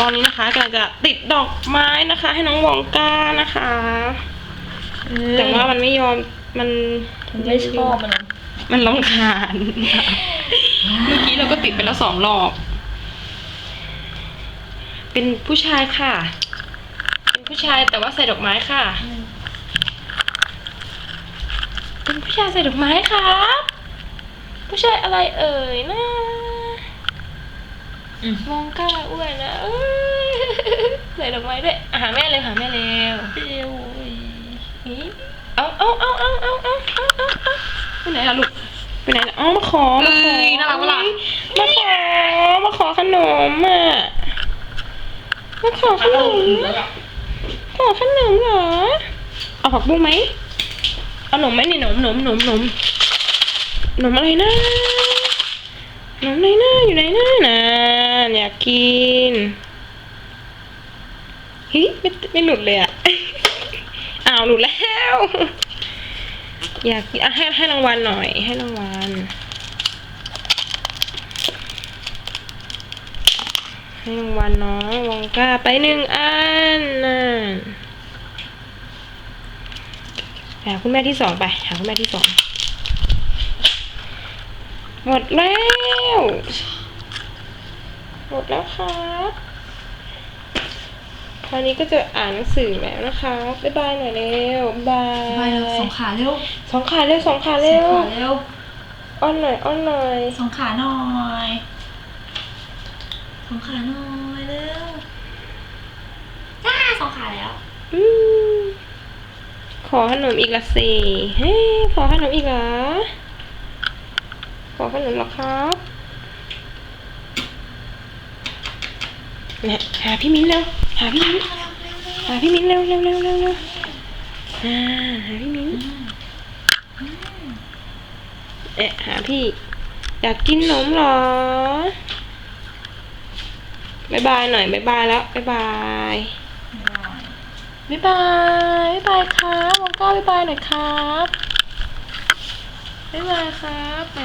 ตอนนี้นะคะกำลังจะติดดอกไม้นะคะ ให้น้องวองก้านะคะ แต่ว่ามันไม่ยอมมันไม่ชอบมันมันรำคาญเมื่อกี้เราก็ติดไปแล้วสองรอบ เป็นผู้ชายค่ะ เป็นผู้ชายแต่ว่าใส่ดอกไม้ค่ะ เป็นผู้ชายใส่ดอกไม้ครับผู้ชายอะไรเอ่ยนะอื มมองก้าอ้วนนะเอ้ยใส่ดอกไม้ด้วยอะหาแม่เลยหาแม่เร็วเดียวอีเอาเอาเอาเอาเอาเอาเอาเอาเอาไปไหนล่ะลูกไปไหนล่ะอ๋อมาขอมาขอเอ้ยน่ารักปะล่ะมาขอมาขอขนมอะมาขอขนมขอขนมเหรอเอาผักบุ้งไหมเอาหนมไหมนี่หนมหนมหนมหนมหนมอะไรนะหนมไหนนะอยู่ไหนนะน่ะ อยากกินเฮ้ยไม่ไม่หลุดเลยอะ อ้าวหลุดแล้ว อยากกินอะให้ให้รางวัลหน่อย ให้รางวัล ให้รางวัลน้องวองก้าไปหนึ่งอันน่ะหาคุณแม่ที่สองไป หาคุณแม่ที่สอง หมดแล้ว หมดแล้วครับคราวนี้ก็จะอ่านหนังสือแล้วนะคะ บ๊ายบายหน่อยเร็วบ๊ายไปบายเร็วสองขาเร็วสองขาเร็วสองขาสเร็อวงขาเร็ว อ้อนหน่อย อ้อนหน่อยสองขาหน่อยสองขาหน่อยเร็วจ้าสองขาแล้วอืมขอขนมอีกละสิเฮ้ยขอขนมอีกเหรอ ขอขนมเหรอครับ เนี่ยหาพี่มิ้นเร็ว หาพี่มิ้นหาพี่มิ้นเร็วเร็วเร็วเร็วเร็วอ่าหาพี่มิ้นเอ๊ะหาพี่ อยากกินขนมเหรอบายบายหน่อยบายบายแล้วบายบายบายบายบายบายครับวองก้าบายบายหน่อยครับบายบายครับแหม